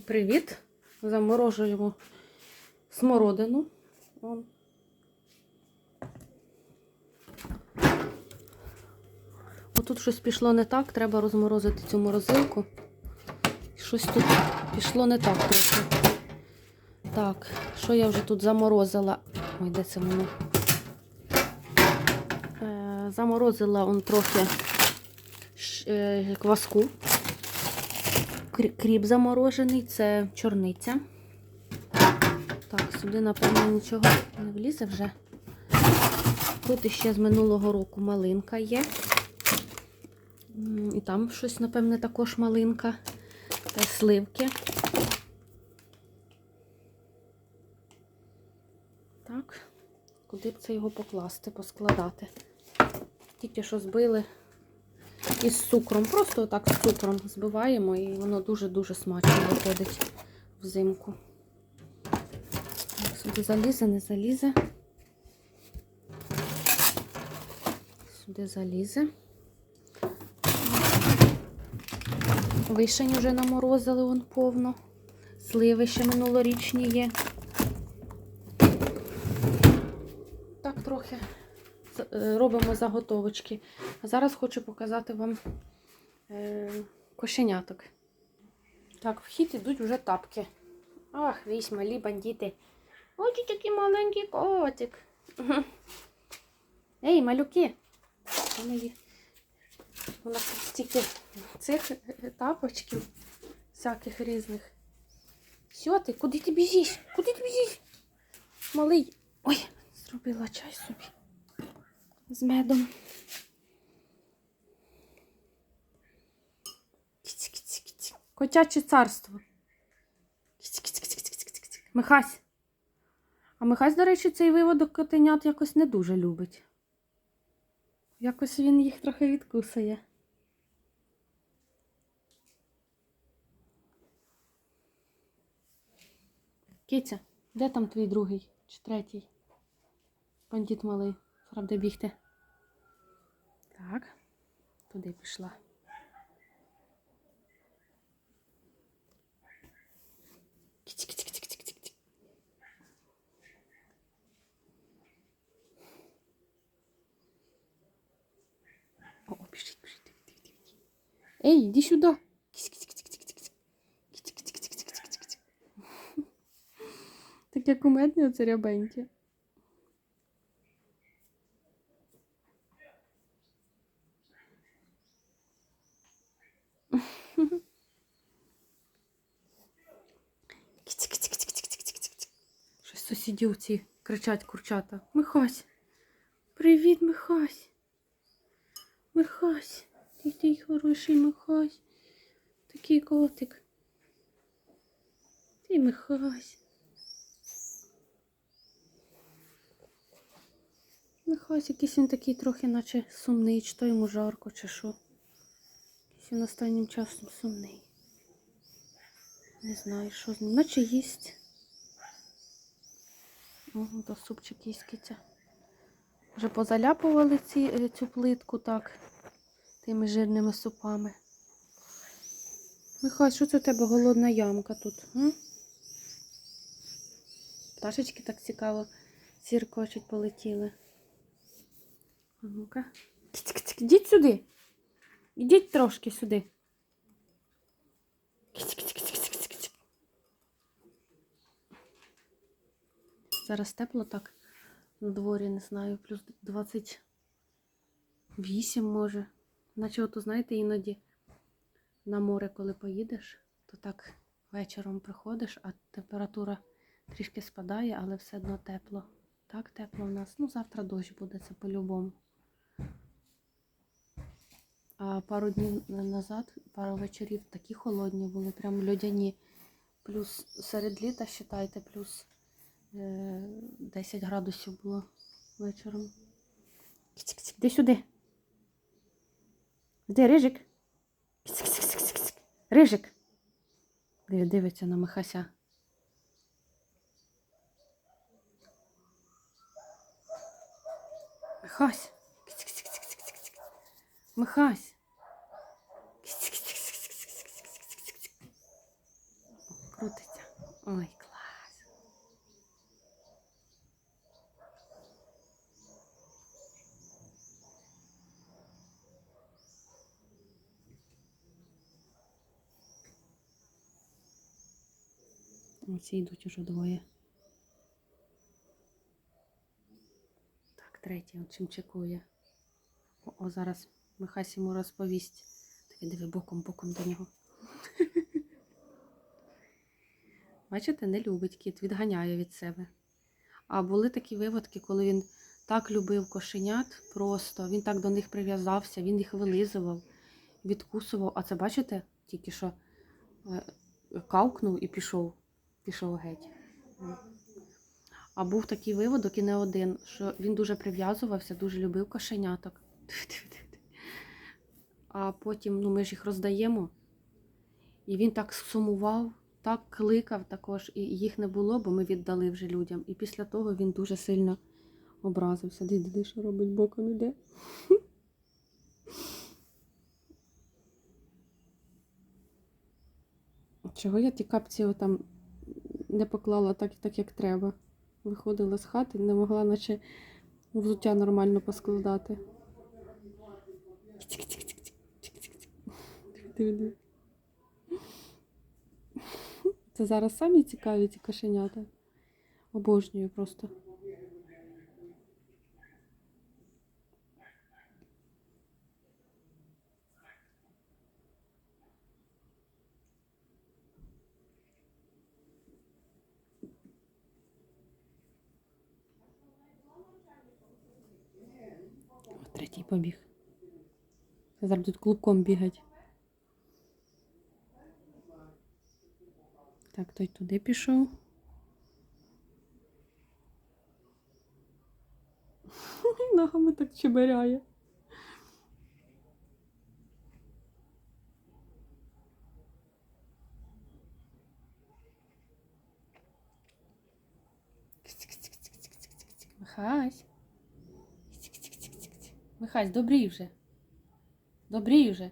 Привіт! Заморожуємо смородину. Вон. Отут щось пішло не так, треба розморозити цю морозилку. Щось тут пішло не так трохи. Так, що я вже тут заморозила? Ой, де це воно? Е, заморозила он трохи е, кваску. Крі- Кріп заморожений, це чорниця. Так, сюди, напевно, нічого не влізе вже. Тут іще з минулого року малинка є. І там щось, напевне, також малинка. Та сливки. Так, куди б це його покласти, поскладати? Тільки що збили із цукром. Просто так з цукром збиваємо і воно дуже-дуже смачно виходить взимку. Сюди залізе, не залізе. Сюди залізе. Вишень вже наморозили вон повно. Сливи ще минулорічні є. Так, трохи робимо заготовочки. А зараз хочу показати вам е, кошеняток. Так, в хід ідуть вже тапки. Ах, вісь, малі бандити. Ой, такий маленький котик. Ей, малюки. У нас стільки цих е, тапочків, всяких різних. Що ти? Куди ти біжиш? Куди ти біжиш? Малий. Ой, зробила чай собі з медом. Котяче царство. Михась. А Михась, до речі, цей виводок котенят якось не дуже любить. Якось він їх трохи відкусує. Киця, де там твій другий чи третій? Бандит малий. Зараз де бігти. Так, туди пішла. Кіць, кіць, кіць, кіць, кіць, кіць. О, о, біжить, біжить. диви, диви, диви. Ей, іди сюди. Кіць, кіць, кіць, кіць, кіць, кіць. Кіць, кіць, кіць, кіць, кіць, кіць, кіць. Таке кумедне оце рябеньке. Сусідів ці кричать курчата. Михась. Привіт, Михась. Михась. Ти такий хороший Михась. Такий котик. Ти Михась. Михась якийсь він такий трохи, наче сумний, чи то йому жарко, чи що. Якийсь він останнім часом сумний. Не знаю, що з ним. Наче їсть. То супчик їсть. Вже позаляпували ці, е, цю плитку так, тими жирними супами. Михай, що це у тебе голодна ямка тут? А? Пташечки так цікаво сіркочуть, полетіли. А ну-ка. Ідіть сюди. Ідіть трошки сюди. Зараз тепло так на дворі, не знаю, плюс 28 може. Наче ото, знаєте, іноді на море, коли поїдеш, то так вечором приходиш, а температура трішки спадає, але все одно тепло. Так тепло в нас. Ну, завтра дощ буде, це по-любому. А пару днів назад, пару вечорів такі холодні були, прям льодяні. Плюс серед літа, вважайте, плюс 10 градусів було вечором. Іди сюди. Де Рижик? Рижик. Диви- Дивиться на Михася. Михась. Михась. крутиться. Ой, Оці йдуть уже двоє. Так, третій от чим чекує. О, о, зараз Михась йому розповість. Такий диви боком, боком до нього. Бачите, не любить кіт, відганяє від себе. А були такі виводки, коли він так любив кошенят, просто він так до них прив'язався, він їх вилизував, відкусував. А це бачите, тільки що е, кавкнув і пішов, пішов геть. А був такий виводок і не один, що він дуже прив'язувався, дуже любив кошеняток. А потім ну, ми ж їх роздаємо. І він так сумував, так кликав також, і їх не було, бо ми віддали вже людям. І після того він дуже сильно образився. Диди, що робить боком іде. Чого я ті капці отам не поклала так, так як треба. Виходила з хати, не могла наче взуття нормально поскладати. Це зараз самі цікаві ці кошенята. Обожнюю просто. Третій побіг. Зараз будуть клубком бігати. Так, той туди пішов. Ногами так чеберяє. Михась. Михась, добрій вже. Добрій вже.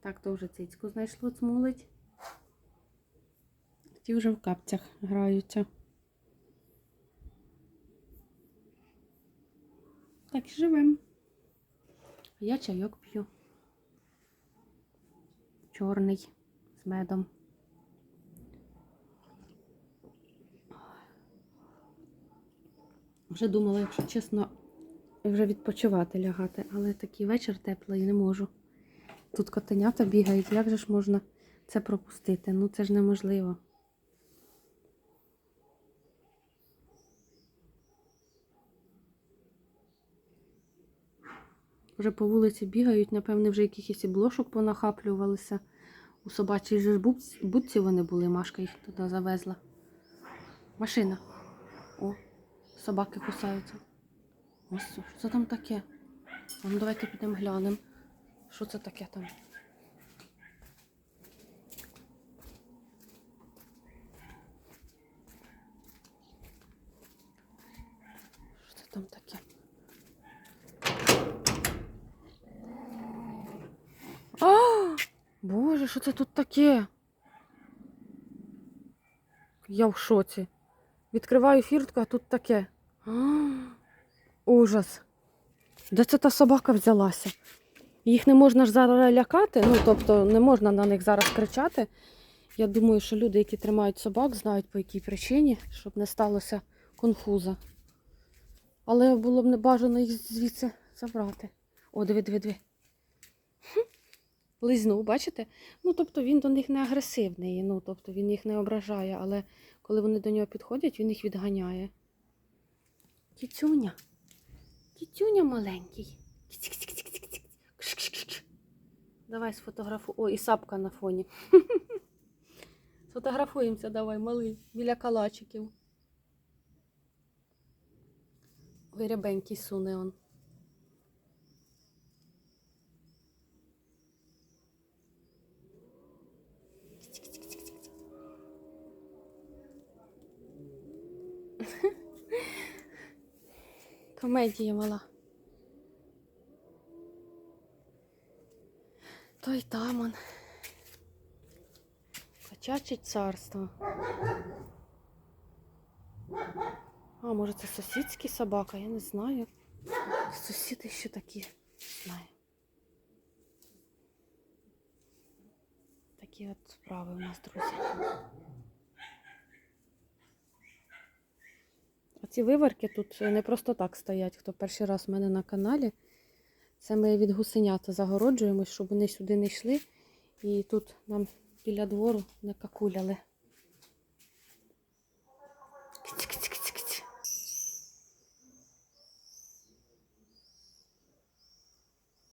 Так, то вже цицьку знайшло цмулить. Ті вже в капцях граються. Так і живем. А я чайок п'ю. Чорний з медом. Вже думала, якщо чесно, вже відпочивати лягати, але такий вечір теплий не можу. Тут котенята бігають, як же ж можна це пропустити? Ну це ж неможливо. Вже по вулиці бігають, напевне, вже якихось блошок понахаплювалися. У собачій же будці вони були, Машка їх туди завезла. Машина. О, собаки кусаються. Ось, що це там таке? Ну давайте підемо глянемо. Що це таке там? Що це там таке? А! Боже, що це тут таке? Я в шоці. Відкриваю фіртку, а тут таке. Ужас. Де це та собака взялася? Їх не можна ж зараз лякати, ну тобто не можна на них зараз кричати. Я думаю, що люди, які тримають собак, знають по якій причині, щоб не сталося конфуза. Але було б не бажано їх звідси забрати. О, диви, диви, диви. Лизнув, бачите? Ну, тобто він до них не агресивний, ну, тобто він їх не ображає, але коли вони до нього підходять, він їх відганяє. Кітюня. Кітюня маленький. Давай сфотографуй. О, і сапка на фоні. Сфотографуємося, давай, малий, біля калачиків. Ой, рябенький суне он. Комедія мала. Той таман. Качаче царство. А, може це сусідський собака, я не знаю. Сусіди ще такі. Не знаю. Такі от справи у нас, друзі. Оці виварки тут не просто так стоять, хто перший раз в мене на каналі. Це ми від гусенята загороджуємось, щоб вони сюди не йшли. І тут нам біля двору не какуляли.